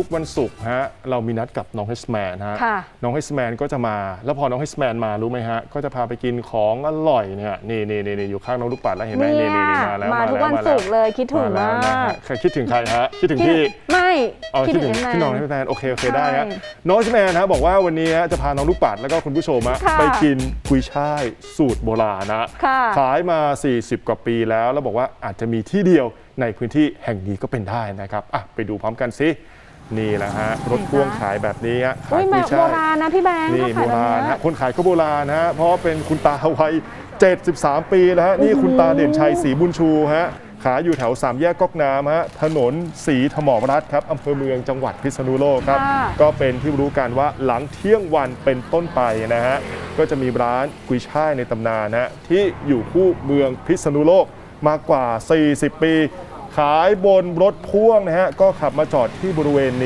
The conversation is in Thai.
ทุกวันศุกร์ฮะเรามีนัดกับน้องเฮสแมนฮะค่ะน้องเฮสแมนก็จะมา แล้วพอน้องเฮสแมนมารู้ไหมฮะ ก็จะพาไปกินของอร่อยเนี่ยนี่นี่นี่นี่อยู่ข้างน้องลูกปัดแล้วเห็นไหมเนี่นี่ยนี่นี่มาแล้วมาทุกแล้ววันมาศุแล้วกร์เลยคิดถึงแล้วมานะกฮะใครคิดถึงใครฮะคิดถึงคิดพี่ไม่อ๋อคิดถึงเอ็มพี่น้องแมเฮสแมนโอเคโอเคได้ฮะใช่น้องเฮสแมนนะบอกว่าวันนี้ฮะจะพาน้องลูกปัดแล้วก็คุณผู้ชมฮะค่ะไปกินกุยช่ายสูตรโบราณนะค่ะขายมา 40 กว่าปีแล้ว แล้วบอกว่าอาจจะมีที่เดียวในพื้นที่แห่งนี้ก็เป็นได้นะครับอะไปดูพร้อมกันสิ นี่แหละฮะรถพ่วงขายแบบนี้ฮะขาอุ้ยยกุแบยบโบช่ายราณนะพี่แบงค์นี่ถ้าโบขายแบบราณเนี้ยฮะคนขายก็โบราณฮะเพราะว่าเป็นคุณตาวัย 73 ปีแล้วฮะนี่คุณตาเด่นชัยศรีบุญชูฮะขายอยู่แถวสามแยกก๊อกน้ำฮะถนนศรีถมรรัตน์ครับอำเภอเมืองจังหวัดพิษณุโลกครับค่ะก็เป็นที่รู้กันว่าหลังเที่ยงวันเป็นต้นไปนะฮะก็จะมีร้านกุยช่ายในตำนานฮะที่อยู่คู่เมืองพิษณุโลกมากกว่า 40 ปี ขายบนรถพ่วงนะฮะก็ขับมาจอดที่บริเวณนี้